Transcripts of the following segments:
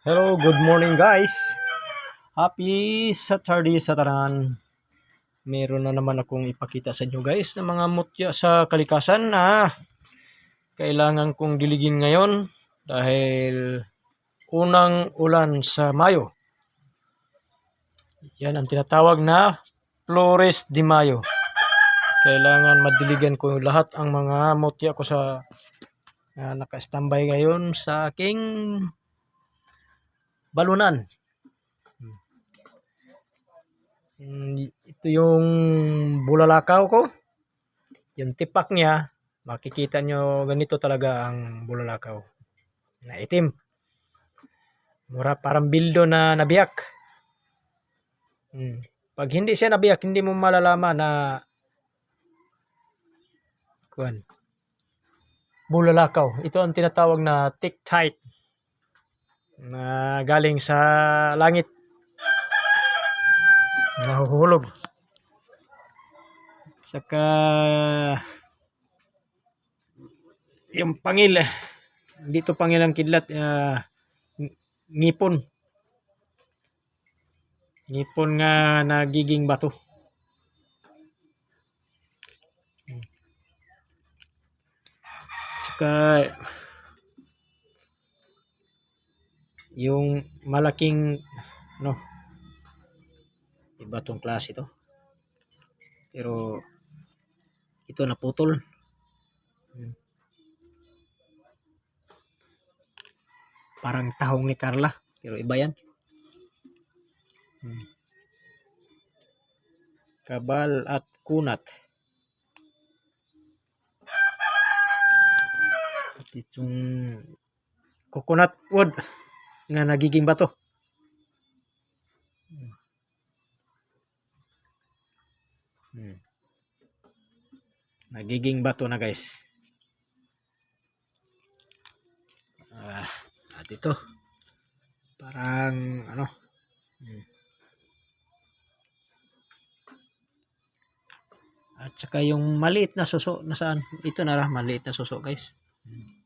Hello, good morning guys. Happy Saturday sa tanan. Meron na naman akong ipakita sa inyo guys ng mga mutya sa kalikasan na kailangan kong diligin ngayon dahil unang ulan sa Mayo. Yan ang tinatawag na Flores de Mayo. Kailangan madiligan ko lahat ang mga mutya ko sa na naka-standby ngayon sa aking balunan. Mm, Ito yung bulalakaw ko. Yung tipak niya, makikita nyo ganito talaga ang bulalakaw. Na itim. Mura parang bildo na nabiyak. Mm. Pag hindi siya nabiyak, hindi mo malalaman na kuan. Bulalakaw. Ito ang tinatawag na tick tight na galing sa langit. Nahuhulog. Saka yung pangil, dito pangil ang kidlat, ng- ngipon. Ngipon nga nagiging bato. Saka yung malaking ano iba tong klase to. Pero ito naputol Hmm. parang tahong ni Carla pero iba yan. Hmm. kabal at kunat. At itong coconut wood nga nagiging bato. Hmm. Nagiging bato na guys. Ah, at ito. Parang ano. Hmm. At saka yung maliit na suso nasaan? Ito na lang maliit na suso guys. Hmm.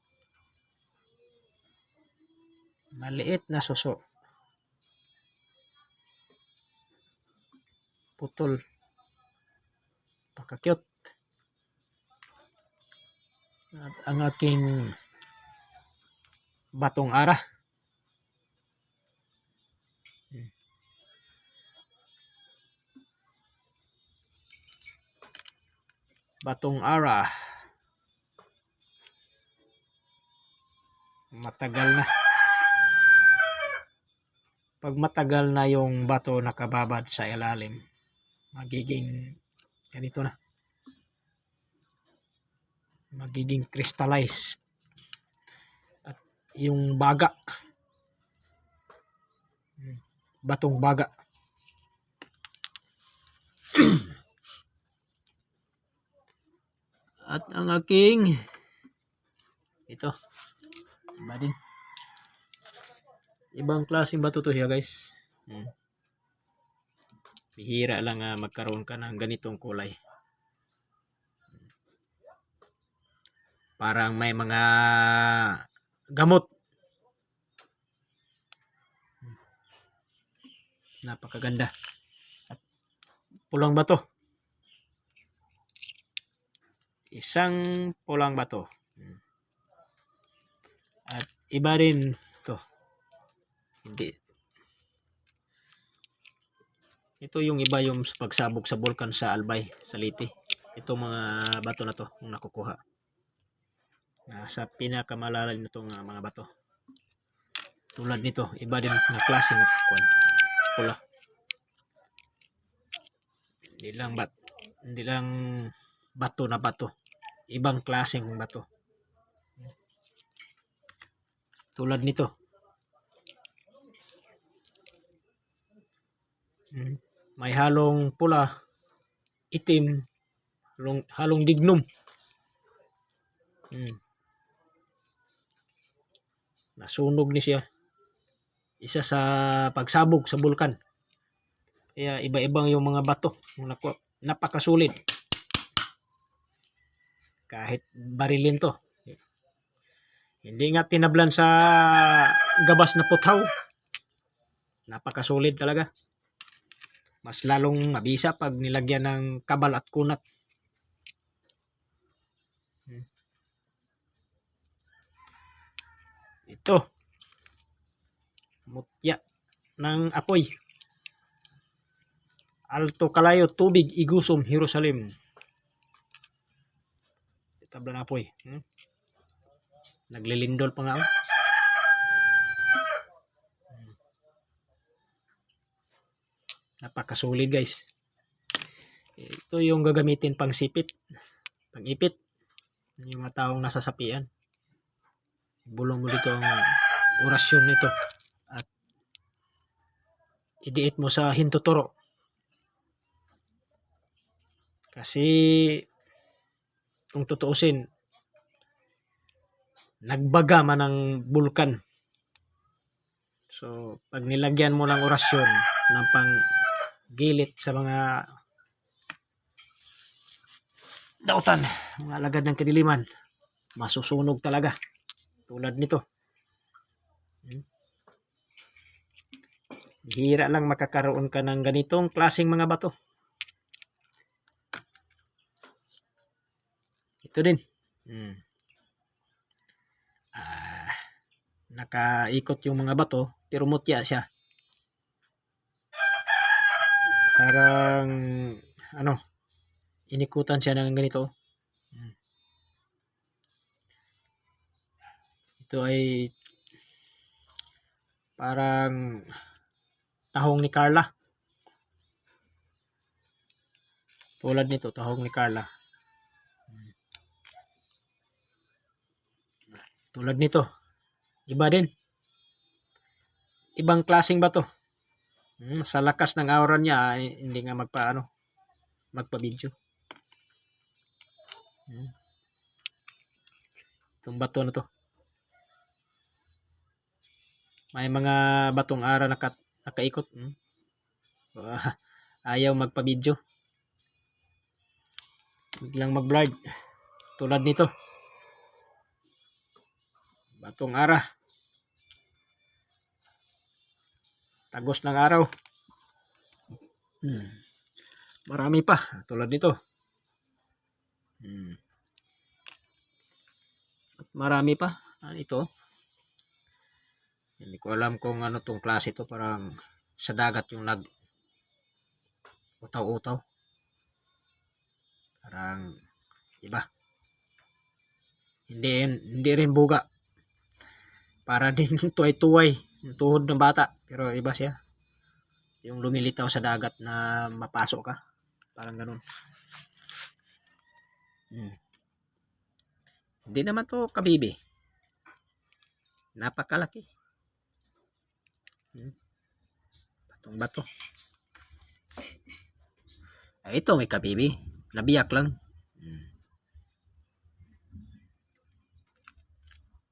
Maliit na suso. Putol. Pakakyot. At ang aking batong ara. Batong ara. Matagal na pag matagal na yung bato nakababad sa ilalim, magiging ganito na. Magiging crystallize. At yung baga, hmm, batong baga. At ang aking ito, iba din. Ibang klaseng bato to siya guys. Hmm. Bihira lang ah, magkaroon ka ng ganitong kulay. Parang may mga gamot. Napakaganda. At pulang bato. Isang pulang bato. Hmm. At iba rin to. Hindi. Ito yung iba yung pagsabog sa bulkan sa Albay, sa Liti. Ito mga bato na to, yung nakukuha. Nasa pinakamalalim na itong mga bato. Tulad nito, iba din na klase ng kwan. Pula. Hindi lang bat, hindi lang bato na bato. Ibang klaseng bato. Tulad nito. May halong pula, itim, halong, halong dignum. Mm. Nasunog ni siya. Isa sa pagsabog sa bulkan. Kaya iba-ibang yung mga bato. Yung naku- napakasulit. Kahit barilin to. Hindi nga tinablan sa gabas na putaw. Napakasulit talaga. Mas lalong mabisa pag nilagyan ng kabal at kunat. Ito. Mutya ng apoy. Alto Kalayo, Tubig, Igusum, Jerusalem. Tabla na apoy. Hmm? Naglilindol pa nga. oh. Napakasulid guys. Ito yung gagamitin pang sipit. Pang ipit. Yung mga taong nasa sapian. Bulong mo dito ang orasyon nito. At idiit mo sa hintuturo. Kasi kung tutuusin, nagbaga man ang bulkan. So, pag nilagyan mo ng orasyon ng pang gilit sa mga dautan, mga alagad ng kadiliman, masusunog talaga. Tulad nito. Hmm? Hira lang makakaroon ka ng ganitong klaseng mga bato. Ito din. Hmm. Ah, nakaikot yung mga bato, pero mutya siya. Parang, ano, inikutan siya ng ganito. Hmm. Ito ay parang tahong ni Carla. Tulad nito, tahong ni Carla. Tulad nito. Iba din. Ibang klaseng bato. Hmm, sa lakas ng aura niya, hindi nga magpaano, magpa-video. Hmm. Itong bato na to. May mga batong ara naka, nakaikot. Hmm. Ah, Ayaw magpa-video. Biglang mag-blurred. Tulad nito. Batong ara. Tagos ng araw. Hmm. Marami pa. Tulad nito. Hmm. At marami pa. Ano ito? Hindi ko alam kung ano tong klase to. Parang sa dagat yung nag utaw-utaw. Parang iba. Hindi, hindi rin buga. Para din tuway-tuway. Yung tuhod ng bata. Pero iba siya. Yung lumilitaw sa dagat na mapasok ka. Parang ganun. Hmm. Hindi naman to kabibi. Napakalaki. Hmm. Batong bato. Ay, ito may kabibi. Nabiyak lang. Hmm.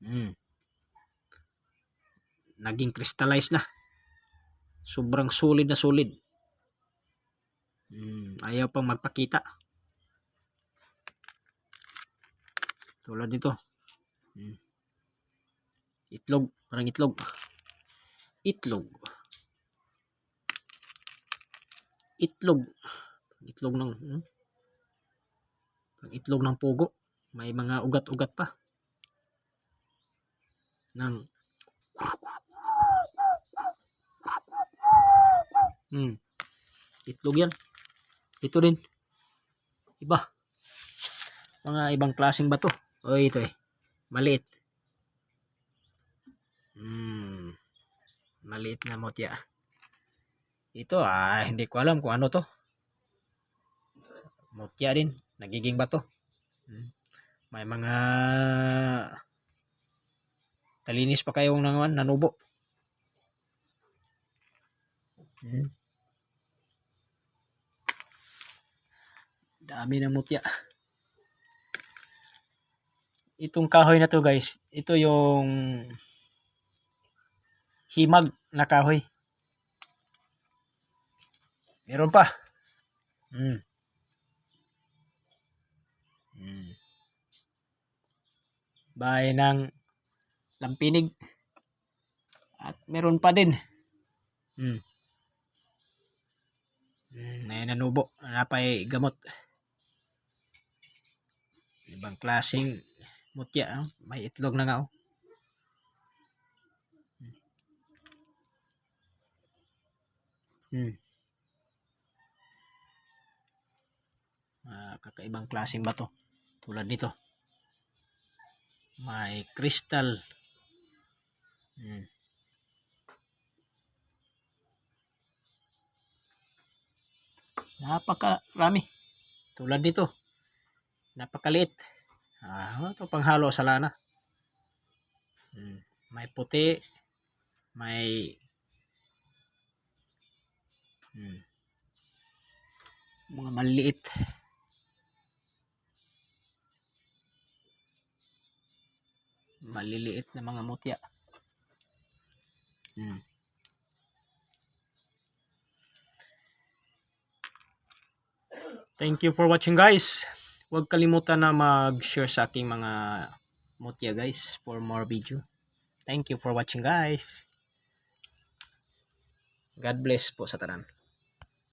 Hmm. Naging crystallize na. Sobrang solid na solid. Hmm. Ayaw pang magpakita. Tulad nito. Hmm. Itlog. Parang itlog. Itlog. Itlog. Itlog ng hmm? Itlog ng pugo. May mga ugat-ugat pa. Ng Hmm. Itlog yan. Ito din. Iba. Mga ibang klaseng bato. O ito eh. Maliit. Hmm. Maliit na motya. Ito ah, hindi ko alam kung ano to. Motya din. Nagiging bato. Hmm. May mga talinis pa kayong nanubo. Hmm. Dami ng mutya. Itong kahoy na to guys, ito yung himag na kahoy. Meron pa. Hmm. Hmm. Bahay ng lampinig. At meron pa din. Hmm. Hmm, may nanubo. Napay gamot. Ibang klaseng mutya. Oh. May itlog na nga. Oh. Hmm. Ah, kakaibang klaseng bato. Tulad nito. May crystal. Hmm. Napakarami. Tulad nito. Napakaliit. Ah, ito panghalo sa lana. Hmm. May puti. May hmm. mga maliit. Maliliit na mga mutya. Hmm. Thank you for watching guys. Huwag kalimutan na mag-share sa aking mga mutya guys for more video. Thank you for watching guys. God bless po sa tanan.